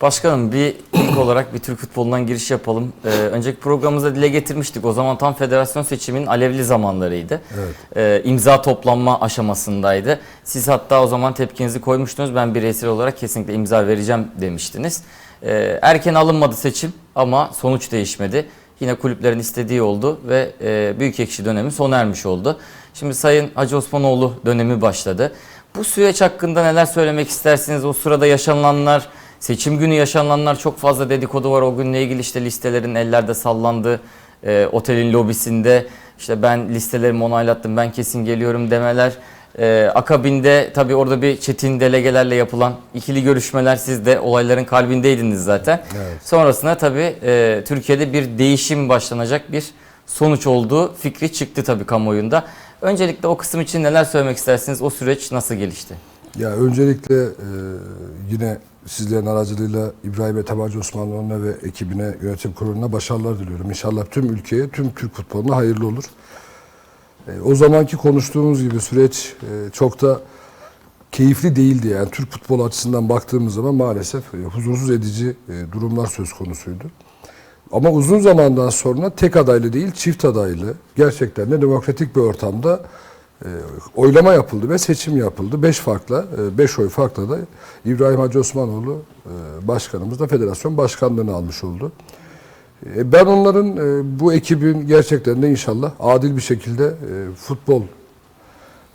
Başkanım bir ilk olarak bir Türk futbolundan giriş yapalım. Ee, önceki programımızda dile getirmiştik. O zaman tam federasyon seçiminin alevli zamanlarıydı. Evet. Ee, imza toplanma aşamasındaydı. Siz hatta o zaman tepkinizi koymuştunuz. Ben bireysel olarak kesinlikle imza vereceğim demiştiniz. Ee, erken alınmadı seçim ama sonuç değişmedi. Yine kulüplerin istediği oldu ve e, Büyükekşi dönemi sona ermiş oldu. Şimdi Sayın Hacı Osmanoğlu dönemi başladı. Bu süreç hakkında neler söylemek istersiniz? O sırada yaşananlar, seçim günü yaşananlar çok fazla dedikodu var. O günle ilgili işte listelerin ellerde sallandı. E, otelin lobisinde işte ben listelerimi onaylattım ben kesin geliyorum demeler. E, akabinde tabii orada bir çetin delegelerle yapılan ikili görüşmeler siz de olayların kalbindeydiniz zaten. Evet. Sonrasında tabii e, Türkiye'de bir değişim başlanacak bir sonuç olduğu fikri çıktı tabii kamuoyunda. Öncelikle o kısım için neler söylemek istersiniz? O süreç nasıl gelişti? Ya öncelikle e, yine sizlerin aracılığıyla İbrahim Ethem Hacı Osmanoğlu'na ve ekibine, yönetim kuruluna başarılar diliyorum. İnşallah tüm ülkeye, tüm Türk futboluna hayırlı olur. E, o zamanki konuştuğumuz gibi süreç e, çok da keyifli değildi. Yani Türk futbolu açısından baktığımız zaman maalesef e, huzursuz edici e, durumlar söz konusuydu. Ama uzun zamandan sonra tek adaylı değil çift adaylı gerçekten de demokratik bir ortamda e, oylama yapıldı ve seçim yapıldı. Beş farkla, e, beş oy farkla da İbrahim Hacı Osmanoğlu e, başkanımız da federasyon başkanlığını almış oldu. E, ben onların e, bu ekibin gerçekten de inşallah adil bir şekilde e, futbol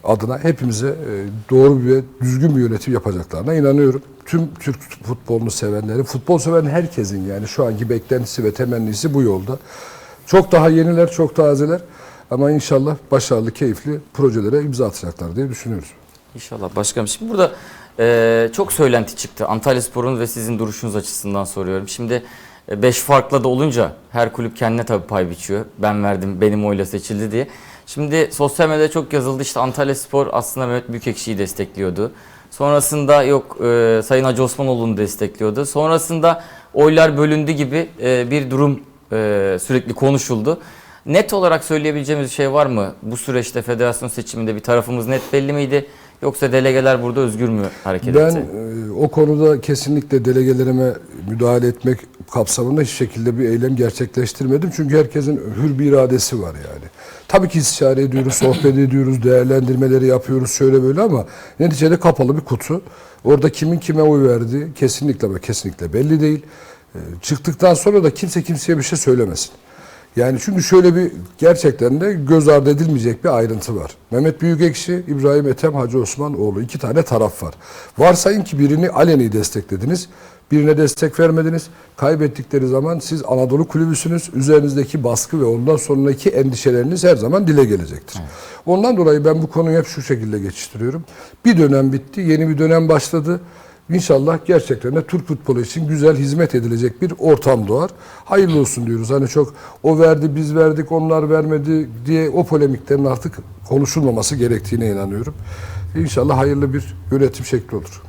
adına hepimize e, doğru ve düzgün bir yönetim yapacaklarına inanıyorum. Tüm Türk futbolunu sevenleri, futbol seven herkesin yani şu anki beklentisi ve temennisi bu yolda. Çok daha yeniler, çok tazeler ama inşallah başarılı, keyifli projelere imza atacaklar diye düşünüyoruz. İnşallah başkanım. Şimdi burada e, çok söylenti çıktı. Antalya Spor'un ve sizin duruşunuz açısından soruyorum. Şimdi 5 farkla da olunca her kulüp kendine tabii pay biçiyor. Ben verdim, benim oyla seçildi diye. Şimdi sosyal medyada çok yazıldı işte Antalya Spor aslında Mehmet Büyükekşi'yi destekliyordu. Sonrasında yok e, Sayın Hacı Osmanoğlu'nu destekliyordu. Sonrasında oylar bölündü gibi e, bir durum e, sürekli konuşuldu. Net olarak söyleyebileceğimiz bir şey var mı? Bu süreçte federasyon seçiminde bir tarafımız net belli miydi? Yoksa delegeler burada özgür mü hareket Ben etti? e, o konuda kesinlikle delegelerime müdahale etmek kapsamında hiç şekilde bir eylem gerçekleştirmedim. Çünkü herkesin hür bir iradesi var yani. Tabii ki istişare ediyoruz, sohbet ediyoruz, değerlendirmeleri yapıyoruz şöyle böyle ama neticede kapalı bir kutu. Orada kimin kime oy verdiği kesinlikle ama kesinlikle belli değil. E, Çıktıktan sonra da kimse kimseye bir şey söylemesin. Yani çünkü şöyle bir gerçekten de göz ardı edilmeyecek bir ayrıntı var. Mehmet Büyükekşi, İbrahim Ethem, Hacı Osmanoğlu iki tane taraf var. Varsayın ki birini aleni desteklediniz, birine destek vermediniz. Kaybettikleri zaman siz Anadolu kulübüsünüz. Üzerinizdeki baskı ve ondan sonraki endişeleriniz her zaman dile gelecektir. Ondan dolayı ben bu konuyu hep şu şekilde geçiştiriyorum. Bir dönem bitti, yeni bir dönem başladı. İnşallah gerçekten de Türk futbolu için güzel hizmet edilecek bir ortam doğar. Hayırlı olsun diyoruz. Hani çok o verdi biz verdik onlar vermedi diye o polemiklerin artık konuşulmaması gerektiğine inanıyorum. İnşallah hayırlı bir yönetim şekli olur.